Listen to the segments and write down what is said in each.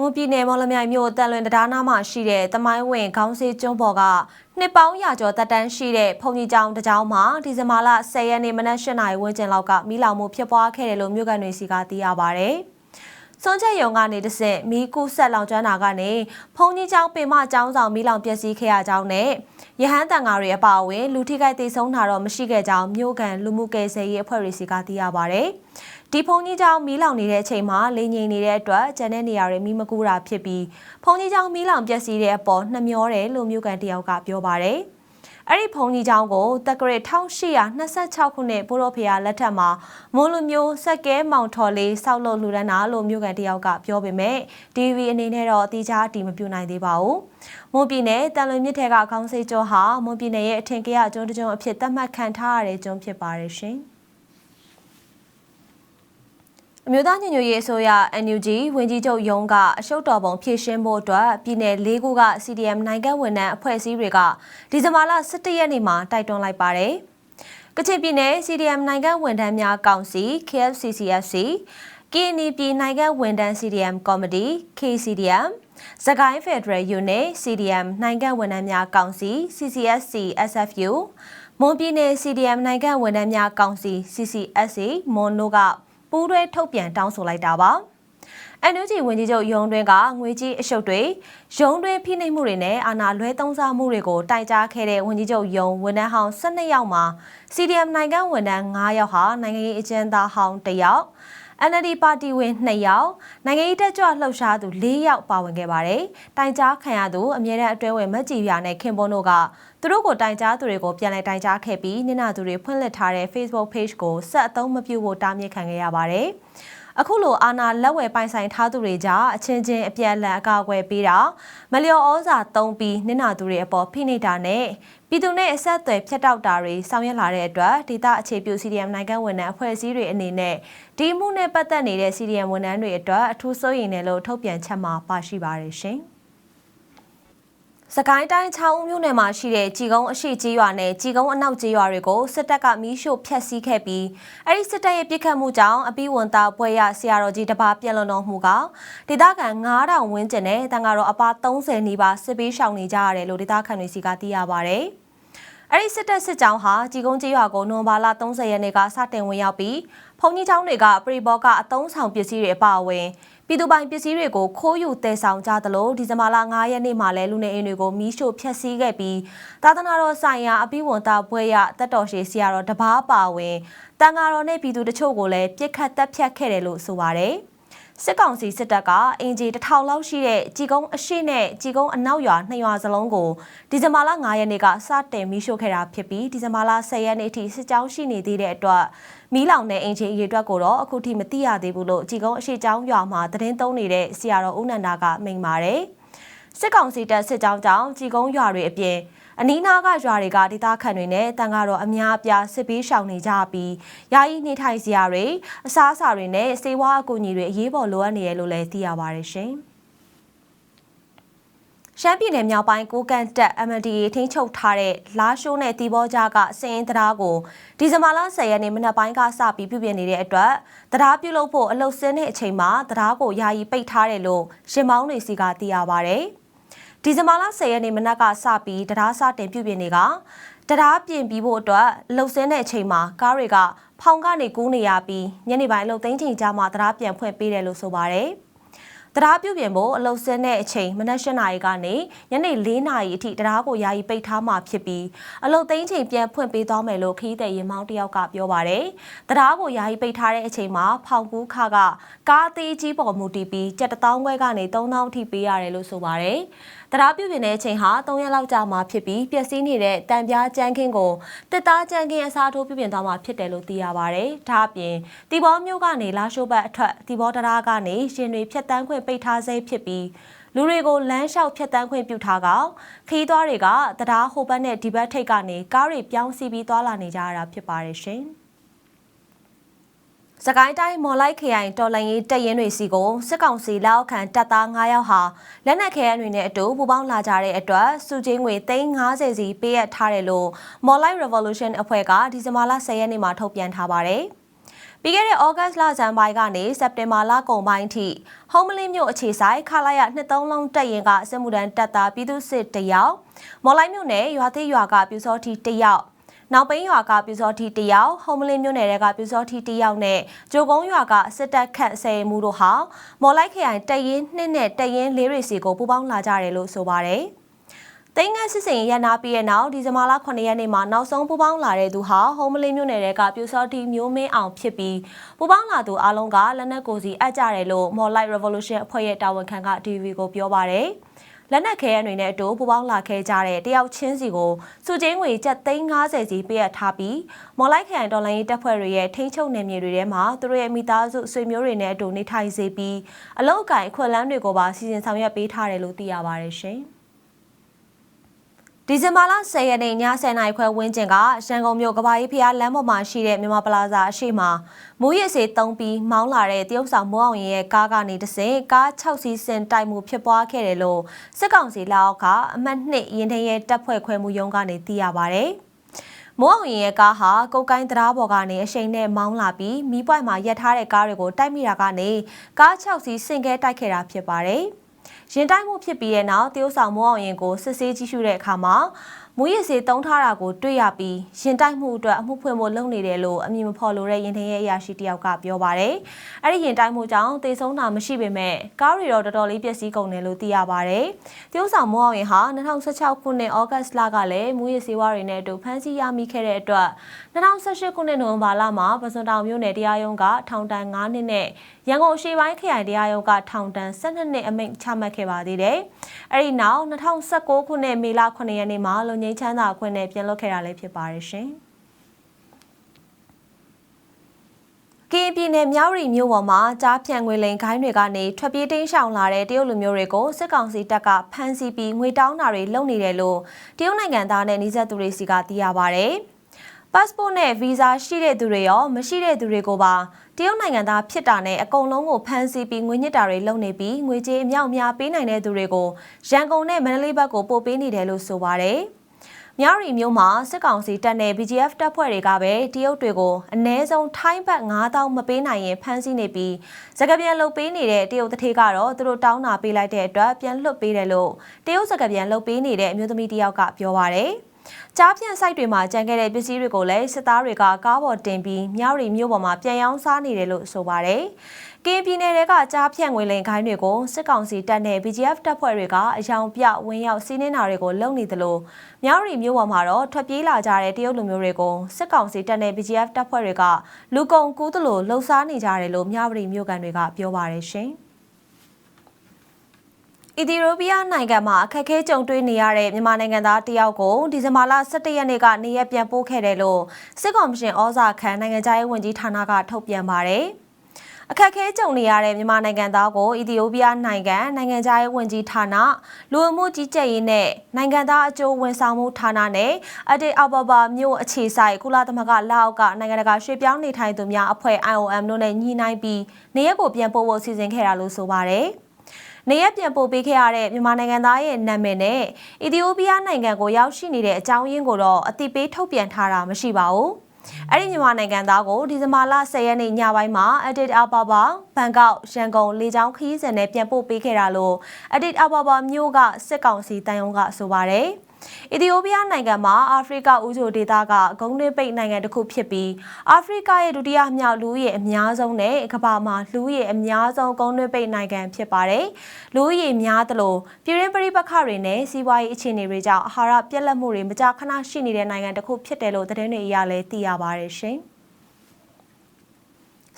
မွန်ပြည်နယ်မော်လမြိုင်မြို့တန်လွင်တရားနာမှာရှိတဲ့တမိုင်းဝင်ခေါင်းစေးကျွန်းပေါ်ကနှစ်ပေါင်းရာကျော်တက်တန်းရှိတဲ့ဖုန်ကြီးကျောင်းတစ်ကျောင်းမှာဒီဇင်ဘာလ10ရက်နေ့မနက်8နာရီဝန်းကျင်လောက်ကမိလောင်မှုဖြစ်ပွားခဲ့တယ်လို့မြို့ကန်တွေစီကသိရပါဗျ။စွန်ချက်ယုံကနေတဆင့်မီးကူးဆက်လောင်ကျွမ်းတာကနေဖုန်ကြီးကျောင်းပင်မကျောင်းဆောင်မိလောင်ပျက်စီးခဲ့ရကြောင်းနဲ့ရဟန်းတန်ဃာတွေအပါအဝင်လူထိခိုက်ဒေဆုံးတာတော့မရှိခဲ့ကြောင်းမြို့ကန်လူမှုကယ်ဆယ်ရေးအဖွဲ့တွေစီကသိရပါဗျ။ ဒီဖုန်ကြီးကျောင်းမီးလောင်နေတဲ့အချိန်မှာလေငိန်နေတဲ့အတွက်ကျန်တဲ့နေရာတွေမီးမကူတာဖြစ်ပြီးဖုန်ကြီးကျောင်းမီးလောင်ပျက်စီးတဲ့အပေါ်နှမျောတယ်လို့မြို့ကန်တယောက်ကပြောပါတယ်။အဲ့ဒီဖုန်ကြီးကျောင်းကိုတက္ကရာ1826ခုနှစ်ဘိုးတော်ဖရာလက်ထက်မှာမွန်လူမျိုးစက်ကဲမောင်ထော်လေးစောက်လို့လူရန်နာလို့မြို့ကန်တယောက်ကပြောပေမဲ့ DV အနေနဲ့တော့အတိအကျအတည်မပြုနိုင်သေးပါဘူး။မွန်ပြည်နယ်တန်လွင်မြစ်ထဲကခေါင်းစိတ်ကျော်ဟာမွန်ပြည်နယ်ရဲ့အထင်ကရကျွန်းတကျွန်းအဖြစ်သတ်မှတ်ခံထားရတဲ့ကျွန်းဖြစ်ပါတယ်ရှင်။ အမျိုးသားညီညွတ်ရေးအစိုးရ NUG ဝန်ကြီးချုပ်ယုံကအရှုပ်တော်ပုံဖြည့်ရှင်းဖို့အတွက်ပြည်내၄ခုက CDM နိုင်ငံဝန်ထမ်းအဖွဲ့အစည်းတွေကဒီဇင်ဘာလ17ရက်နေ့မှာတိုက်တွန်းလိုက်ပါတယ်။ကချင်ပြည်နယ် CDM နိုင်ငံဝန်ထမ်းများကောင်စီ KFCCFC ကင်းနီပြည်နိုင်ငံဝန်ထမ်း CDM ကော်မတီ KCDM စကိုင်းဖက်ဒရယ်ယူနစ် CDM နိုင်ငံဝန်ထမ်းများကောင်စီ CCSC SFU မွန်ပြည်နယ် CDM နိုင်ငံဝန်ထမ်းများကောင်စီ CCSA မွန်နိုက ပူးတွဲထုတ်ပြန်တောင်းဆိုလိုက်တာပါ။ NUG ဝန်ကြီးချုပ်ရုံးတွင်းကငွေကြီးအရှုပ်တွေရုံးတွင်းဖိနှိပ်မှုတွေနဲ့အာဏာလွဲသုံးစားမှုတွေကိုတိုင်ကြားခဲ့တဲ့ဝန်ကြီးချုပ်ရုံးဝန်ထမ်းဟောင်း12ယောက်မှာ CDM နိုင်ငံဝန်ထမ်း9ယောက်ဟာနိုင်ငံရေးအကျဉ်းသားဟောင်း1ယောက် NLD ပါတီဝင်2ယောက်နိုင်ငံရေးတက်ကြွလှုပ်ရှားသူ4ယောက်ပါဝင်ခဲ့ပါတယ်။တိုင်ကြားခံရသူအမြဲတမ်းအတွဲဝင်မက်ကြီးပြနဲ့ခင်ပွန်းတို့ကသူတို့ကိုတိုင်ကြားသူတွေကိုပြန်လည်တိုင်ကြားခဲ့ပြီးနင်နာသူတွေဖွင့်လှစ်ထားတဲ့ Facebook Page ကိုဆက်အသုံးမပြုဖို့တားမြစ်ခံခဲ့ရပါတယ်။ အခုလိုအာဏာလက်ဝယ်ပိုင်ဆိုင်ထားသူတွေကြားအချင်းချင်းအပြန်အလှန်အကာအကွယ်ပေးတာမလျော်ဩဇာသုံးပြီးနစ်နာသူတွေအပေါ်ဖိနှိပ်တာနဲ့ပြည်သူနဲ့အဆက်အသွယ်ဖြတ်တောက်တာတွေဆောင်ရွက်လာတဲ့အတွက်ဒေသအခြေပြု CDM နိုင်ငံဝန်ထမ်းအဖွဲ့အစည်းတွေအနေနဲ့ဒီမှုနဲ့ပတ်သက်နေတဲ့ CDM ဝန်ထမ်းတွေအတွက်အထူးစိုးရိမ်တယ်လို့ထုတ်ပြန်ချက်မှာပါရှိပါတယ်ရှင်။ စကိုင်းတိုင်းချောင်းဦးမြို့နယ်မှာရှိတဲ့ကြည်ကုန်းအရှိကြီးရွာနဲ့ကြည်ကုန်းအနောက်ကြီးရွာတွေကိုစစ်တပ်ကမီးရှို့ဖျက်ဆီးခဲ့ပြီးအဲဒီစစ်တပ်ရဲ့ပစ်ခတ်မှုကြောင့်အပိဝန်သားဘွဲရဆရာတော်ကြီးတပါပြက်လွန်တော်မူကဒေသခံ9000ဝန်းကျင်နဲ့တန်ဃာတော်အပါ30နီးပါးစစ်ပေးရှောင်နေကြရတယ်လို့ဒေသခံတွေစီကသိရပါဗျ။အဲဒီစစ်တပ်စစ်ကြောင်းဟာကြီးကုန်းကြီးရွာကိုနိုဘာလ30ရက်နေ့ကစတင်ဝင်ရောက်ပြီးဖုန်ကြီးကျောင်းတွေကပရိဘောကအတုံးဆောင်ပစ္စည်းတွေအပါအဝင် ပြည်သူပိုင်ပစ္စည်းတွေကိုခိုးယူတည်ဆောင်ကြသလိုဒီဇင်ဘာလ9ရက်နေ့မှာလည်းလူနေအိမ်တွေကိုမီးရှို့ဖျက်ဆီးခဲ့ပြီးသာသနာတော်ဆိုင်ရာအပိဝန်သားဘွဲရတက်တော်ရှိဆရာတော်တပားပါဝင်တန်ဃာတော်နဲ့ပြည်သူတချို့ကိုလည်းပြစ်ခတ်တပ်ဖြတ်ခဲ့တယ်လို့ဆိုပါတယ်။ စစ်ကောင်စီစစ်တပ်ကအင်ဂျီတထောင်လောက်ရှိတဲ့ជីကုန်းအရှိနဲ့ជីကုန်းအနောက်ရွာနှစ်ရွာစလုံးကိုဒီဇင်ဘာလ9ရက်နေ့ကစတင်မီးရှို့ခဲ့တာဖြစ်ပြီးဒီဇင်ဘာလ10ရက်နေ့အထိစစ်ကြောင်းရှိနေသေးတဲ့အတွက်မီးလောင်တဲ့အင်ဂျီအရေးအတွက်ကိုတော့အခုထိမသိရသေးဘူးလို့ជីကုန်းအရှိကျောင်းရွာမှာသတင်းသုံးနေတဲ့ဆရာတော်ဦးနန္ဒာကမိန့်ပါတယ်စစ်ကောင်စီတပ်စစ်ကြောင်းကြောင့်ជីကုန်းရွာတွေအပြင် အနီးနားကရွာတွေကဒေသခံတွေနဲ့တန်ကတော့အများအပြားစစ်ပေးရှောင်နေကြပြီးယာယီနေထိုင်စရာတွေအစားအစာတွေနဲ့စေဝါအကူအညီတွေအရေးပေါ်လိုအပ်နေတယ်လို့လည်းသိရပါတယ်ရှင်။ရှမ်းပြည်နယ်မြောက်ပိုင်းကိုကန်တက် MNDA ထိန်းချုပ်ထားတဲ့လာရှိုးနဲ့တီဘောကြားကစရင်တရားကိုဒီဇင်ဘာလ10ရက်နေ့မနက်ပိုင်းကစပြီးပြုပြင်နေတဲ့အတွက်တရားပြုလုပ်ဖို့အလုတ်စင်းတဲ့အချိန်မှာတရားကိုယာယီပိတ်ထားတယ်လို့ရှင်မောင်းတွေစီကသိရပါဗျ။ ဒီဇင်ဘာလ10ရက်နေ့မနက်ကစပြီးတရားစတင်ပြုပြင်နေကတရားပြင်ပြီးဖို့အတွက်လှုပ်ဆင်းတဲ့အချိန်မှာကားတွေကဖောင်ကနေကူးနေရပြီးညနေပိုင်းလှုပ်သိမ်းချိန်ကြာမှတရားပြန်ဖွင့်ပေးတယ်လို့ဆိုပါတယ်။ တရားပြုပြင်ဖို့အလုံဆင်းတဲ့အချိန်မနက်၈နာရီကနေညနေ၄နာရီအထိတရားကိုယာယီပိတ်ထားမှာဖြစ်ပြီးအလုံသိန်းချိန်ပြန်ဖွင့်ပေးသွားမယ်လို့ခီးတဲ့ရင်မောင်းတယောက်ကပြောပါတယ်။တရားကိုယာယီပိတ်ထားတဲ့အချိန်မှာဖောင်ကူးခါကကားသေးကြီးပေါ်မူတည်ပြီးကြက်တောင်းခွဲကနေ3000အထိပေးရတယ်လို့ဆိုပါတယ်။တရားပြုပြင်တဲ့အချိန်ဟာ3ရက်လောက်ကြာမှဖြစ်ပြီးပျက်စီးနေတဲ့တံပြားကြမ်းခင်းကိုတစ်သားကြမ်းခင်းအစားထိုးပြုပြင်သွားမှာဖြစ်တယ်လို့သိရပါတယ်။ဒါအပြင်တီဘောမျိုးကနေလာရှိုးဘတ်အထက်တီဘောတရားကနေရှင်တွေဖြတ်တန်းခွင့်ပိတ်ထားဆဲဖြစ်ပြီးလူတွေကိုလမ်းလျှောက်ဖြတ်တန်းခွင့်ပြုထားကခီးသွားတွေကတရားဟိုဘက်နဲ့ဒီဘက်ထိပ်ကနေကားတွေပြောင်းစီပြီးသွားလာနေကြရတာဖြစ်ပါတယ်ရှင်။စကိုင်းတိုင်းမော်လိုက်ခရိုင်တော်လိုင်းရေးတပ်ရင်းတွေစီကိုစစ်ကောင်စီလက်အောက်ခံတပ်သား9ယောက်ဟာလက်နက်ခဲယမ်းတွေနဲ့အတူပူးပေါင်းလာကြတဲ့အတွက်စုချင်းငွေ350စီပေးအပ်ထားတယ်လို့မော်လိုက် Revolution အဖွဲ့ကဒီဇင်ဘာလ10ရက်နေ့မှာထုတ်ပြန်ထားပါတယ်။ ပြီးခဲ့တဲ့ဩဂတ်လဇန်ပိုင်းကနေစက်တင်ဘာလကုန်ပိုင်းထိဟုံးမလင်းမြို့အခြေဆိုင်ခလာရနှစ်သုံးလုံးတက်ရင်ကစစ်မှုထမ်းတပ်သားပြည်သူစစ်တယောက်မော်လိုက်မြို့နယ်ရွာသေးရွာကပြူစောထီတယောက်နောက်ပိန်းရွာကပြူစောထီတယောက်ဟုံးမလင်းမြို့နယ်ကပြူစောထီတယောက်နဲ့ဂျိုကုန်းရွာကစစ်တပ်ခန့်ဆယ်မှုတို့ဟာမော်လိုက်ခရိုင်တက်ရင်နှစ်နဲ့တက်ရင်လေးရီစီကိုပူးပေါင်းလာကြတယ်လို့ဆိုပါတယ်။ သိန်းငန်းစစ်စင်ရန်နာပြီးတဲ့နောက်ဒီဇင်ဘာလ9ရက်နေ့မှာနောက်ဆုံးပူပေါင်းလာတဲ့သူဟာဟုံးမလင်းမြို့နယ်ကပြူစောတီမျိုးမင်းအောင်ဖြစ်ပြီးပူပေါင်းလာသူအလုံးကလက်နက်ကိုစီအပ်ကြတယ်လို့ More Light Revolution အဖွဲ့ရဲ့တာဝန်ခံက TV ကိုပြောပါတယ်။လက်နက်ခဲရန်တွေနဲ့အတူပူပေါင်းလာခဲ့ကြတဲ့တယောက်ချင်းစီကိုစုချင်းငွေကျပ်350စီပေးအပ်ထားပြီးမော်လိုက်ခရိုင်တော်လိုင်းရေးတပ်ဖွဲ့တွေရဲ့ထိန်းချုပ်နယ်မြေတွေထဲမှာသူတို့ရဲ့မိသားစုဆွေမျိုးတွေနဲ့အတူနေထိုင်စေပြီးအလောက်အကင်အခွင့်အလမ်းတွေကိုပါစီစဉ်ဆောင်ရွက်ပေးထားတယ်လို့သိရပါတယ်ရှင်။ ဒီဇင်ဘာလ10ရက်နေ့ည10:00နာရီခွဲဝန်းကျင်ကရန်ကုန်မြို့ကဘာကြီးဖျားလမ်းပေါ်မှာရှိတဲ့မြန်မာပလာဇာအရှိမမူရစ်စေတုံးပြီးမောင်းလာတဲ့တရုတ်ဆောင်မိုးအောင်ရင်ရဲ့ကားကနေတဆင့်ကား6စီးစင်တိုက်မှုဖြစ်ပွားခဲ့တယ်လို့စစ်ကောင်စီလက်အောက်ကအမှတ်2ရင်ထရဲ့တပ်ဖွဲ့ခွဲမှုရုံးကနေသိရပါဗျ။မိုးအောင်ရင်ရဲ့ကားဟာကုတ်ကိုင်းတရားပေါ်ကနေအရှိန်နဲ့မောင်းလာပြီးမီးပွိုင်မှာရပ်ထားတဲ့ကားတွေကိုတိုက်မိတာကနေကား6စီးစင်ကဲတိုက်ခဲ့တာဖြစ်ပါတယ်။ ရင်တိုက်မှုဖြစ်ပြီးတဲ့နောက်တရုတ်ဆောင်မိုးအောင်ရင်ကိုစစ်ဆေးကြည့်ရှုတဲ့အခါမှာမူရည်စေတုံးထားတာကိုတွေ့ရပြီးရင်တိုက်မှုအတွက်အမှုဖွင့်ဖို့လုပ်နေတယ်လို့အမည်မဖော်လိုတဲ့ရင်ထရဲ့အရာရှိတယောက်ကပြောပါတယ်။အဲ့ဒီရင်တိုက်မှုကြောင့်တေဆုံးတာမရှိပေမဲ့ကားရီတော့တော်တော်လေးပျက်စီးကုန်တယ်လို့သိရပါတယ်။တရုတ်ဆောင်မိုးအောင်ရင်ဟာ2016ခုနှစ်ဩဂတ်စ်လကလည်းမူရည်စေဝါတွေနဲ့အတူဖမ်းဆီးရမိခဲ့တဲ့အတွက်2018ခုနှစ်နိုဝင်ဘာလမှာပစွန်တောင်မြို့နယ်တရားရုံးကထောင်ဒဏ်9နှစ်နဲ့ရန်ကုန်အရှေ့ပိုင်းခရိုင်တရားရုံးကထောင်ဒဏ်12နှစ်အမိန့်ချမှတ်ခဲ့ပါသေးတယ်။အဲဒီနောက်2019ခုနှစ်မေလ9ရက်နေ့မှာလုံငိမ့်ချမ်းသာခွင့်နဲ့ပြန်လွှတ်ခဲ့တာလည်းဖြစ်ပါတယ်ရှင်။ကင်းပြည်နယ်မြောက်ရီမြို့ပေါ်မှာကြားဖြန့်ငွေလိမ်ခိုင်းတွေကနေထွက်ပြေးတိမ်းရှောင်လာတဲ့တရုတ်လူမျိုးတွေကိုစစ်ကောင်စီတပ်ကဖမ်းဆီးပြီးငွေတောင်းတာတွေလုပ်နေတယ်လို့တရုတ်နိုင်ငံသားနဲ့နှိစက်သူတွေစီကသိရပါဗျ။ passport နဲ့ visa ရှိတဲ့သူတွေရောမရှိတဲ့သူတွေကိုပါတရုတ်နိုင်ငံသားဖြစ်တာနဲ့အကုန်လုံးကိုဖမ်းဆီးပြီးငွေညစ်တာတွေလုပ်နေပြီးငွေကြေးအမြောက်များပေးနိုင်တဲ့သူတွေကိုရန်ကုန်နဲ့မန္တလေးဘက်ကိုပို့ပေးနေတယ်လို့ဆိုပါတယ်။မြောက်ရီမျိုးမှာစစ်ကောင်စီတပ်နဲ့ BGF တပ်ဖွဲ့တွေကပဲတရုတ်တွေကိုအ ਨੇ ဆုံးထိုင်းဘတ်9000မပေးနိုင်ရင်ဖမ်းဆီးနေပြီးစကပြန်လုတ်ပေးနေတဲ့တရုတ်တထေးကတော့သူတို့တောင်းတာပေးလိုက်တဲ့အတွက်ပြန်လွှတ်ပေးတယ်လို့တရုတ်စကပြန်လုတ်ပေးနေတဲ့အမျိုးသမီးတယောက်ကပြောပါရယ်။ ကြားဖြန့်ဆိုင်တွေမှာကြံခဲ့တဲ့ပစ္စည်းတွေကိုလည်းစစ်သားတွေကကားပေါ်တင်ပြီးမြောက်ရီမြို့ပေါ်မှာပြန်ရောင်းစားနေတယ်လို့ဆိုပါတယ်။ကင်းပြည်နယ်တွေကကြားဖြန့်ငွေလိမ်ခိုင်းတွေကိုစစ်ကောင်စီတပ်နဲ့ BGF တပ်ဖွဲ့တွေကအယောင်ပြဝင်းရောက်စီးနင်းတာတွေကိုလုပ်နေသလိုမြောက်ရီမြို့ပေါ်မှာတော့ထွက်ပြေးလာကြတဲ့တရုတ်လူမျိုးတွေကိုစစ်ကောင်စီတပ်နဲ့ BGF တပ်ဖွဲ့တွေကလူကုန်ကူးသလိုလှုပ်ရှားနေကြတယ်လို့မြောက်ရီမြို့ကန်တွေကပြောပါတယ်ရှင်။ အီသီယိုးပီးယားနိုင်ငံမှာအခက်အခဲကြုံတွေ့နေရတဲ့မြန်မာနိုင်ငံသားတယောက်ကိုဒီဇင်ဘာလ17ရက်နေ့ကနေရက်ပြန်ပို့ခဲ့တယ်လို့စစ်ကော်မရှင်ဩဇာခံနိုင်ငံခြားရေးဝန်ကြီးဌာနကထုတ်ပြန်ပါတယ်။အခက်ခဲကြုံနေရတဲ့မြန်မာနိုင်ငံသားကိုအီသီယိုးပီးယားနိုင်ငံနိုင်ငံခြားရေးဝန်ကြီးဌာနလူဝင်မှုကြီးကြပ်ရေးနဲ့နိုင်ငံသားအကျိုးဝန်ဆောင်မှုဌာနနဲ့အတေအဘဘာမြို့အခြေဆိုင်ကုလသမဂ္ဂလက်အောက်ကနိုင်ငံတကာရွှေ့ပြောင်းနေထိုင်သူများအဖွဲ့ IOM တို့နဲ့ညှိနှိုင်းပြီးနေရက်ကိုပြန်ပို့ဖို့စီစဉ်ခဲ့တာလို့ဆိုပါတယ်။ နေရပြန်ပို့ပေးခဲ့ရတဲ့မြန်မာနိုင်ငံသားရဲ့နာမည်နဲ့အီသီယိုးပီးယားနိုင်ငံကိုရောက်ရှိနေတဲ့အကြောင်းရင်းကိုတော့အတိပေးထုတ်ပြန်ထားတာမရှိပါဘူး။အဲ့ဒီမြန်မာနိုင်ငံသားကိုဒီဇင်ဘာလ10ရက်နေ့ညပိုင်းမှာ Edit Ababa ဘန်ကောက်ရန်ကုန်လေကြောင်းခရီးစဉ်နဲ့ပြန်ပို့ပေးခဲ့တာလို့ Edit Ababa မြို့ကစစ်ကောင်စီတန်ယုံကဆိုပါတယ်။ အီသီယိုးပီးယားနိုင်ငံမှာအာဖရိကဦးချိုဒေသကဂုံးတွင်းပိတ်နိုင်ငံတစ်ခုဖြစ်ပြီးအာဖရိကရဲ့ဒုတိယမြောက်လူဦးရေအများဆုံးနဲ့ကမ္ဘာမှာလူဦးရေအများဆုံးဂုံးတွင်းပိတ်နိုင်ငံဖြစ်ပါတယ်။လူဦးရေများသလိုပြည်ရင်းပရိပခတွေနဲ့စီးပွားရေးအခြေအနေတွေကြောင့်အာဟာရပြက်လက်မှုတွေမကြာခဏရှိနေတဲ့နိုင်ငံတစ်ခုဖြစ်တယ်လို့သတင်းတွေအရလည်းသိရပါတယ်ရှင်။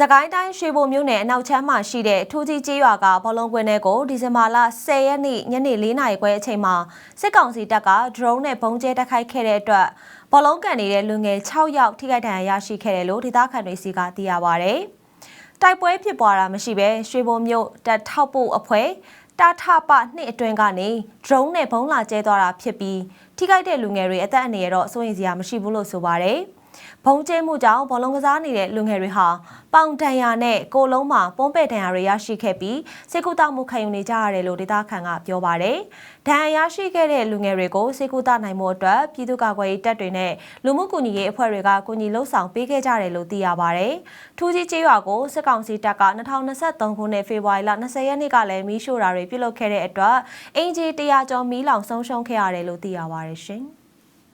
စကိုင်းတိုင်းရွှေဘိုမြို့နယ်အနောက်ချမ်းမှာရှိတဲ့ထူးကြီးကျေးရွာကဘောလုံးကွင်းထဲကိုဒီဇင်ဘာလ10ရက်နေ့ညနေ4နာရီခွဲအချိန်မှာစစ်ကောင်စီတပ်က drone နဲ့ပုံကျဲတိုက်ခိုက်ခဲ့တဲ့အတွက်ဘောလုံးကန်နေတဲ့လူငယ်6ယောက်ထိခိုက်ဒဏ်ရာရရှိခဲ့တယ်လို့ဒေသခံတွေစီကသိရပါဗျ။တိုက်ပွဲဖြစ်ပွားတာမရှိဘဲရွှေဘိုမြို့တပ်ထောက်ပို့အဖွဲ့တာထပနှစ်အတွင်းကနေ drone နဲ့ဘုံလာကျဲသွားတာဖြစ်ပြီးထိခိုက်တဲ့လူငယ်တွေအသက်အန္တရာယ်တော့စိုးရိမ်စရာမရှိဘူးလို့ဆိုပါတယ်။ ဘုံကျဲမှုကြောင့်ဘောလုံးကစားနေတဲ့လူငယ်တွေဟာပေါင်တန်ရာနဲ့ကိုယ်လုံးမှာပုံးပဲ့တန်ရာတွေရရှိခဲ့ပြီးစေကူတာမှုခံယူနေကြရတယ်လို့ဒေသခံကပြောပါတယ်။ဒဏ်ရာရရှိခဲ့တဲ့လူငယ်တွေကိုစေကူတာနိုင်မှုအတွက်ပြည်သူ့ကာကွယ်ရေးတပ်တွေနဲ့လူမှုကူညီရေးအဖွဲ့တွေကကူညီလှုပ်ဆောင်ပေးခဲ့ကြတယ်လို့သိရပါတယ်။ထူးကြီးကျေးရွာကိုစစ်ကောင်စီတပ်က2023ခုနှစ်ဖေဖော်ဝါရီလ20ရက်နေ့ကလည်းမီးရှို့တာတွေပြုလုပ်ခဲ့တဲ့အတွက်အင်ဂျီ100ကျော်မီးလောင်ဆုံးရှုံးခဲ့ရတယ်လို့သိရပါတယ်ရှင်။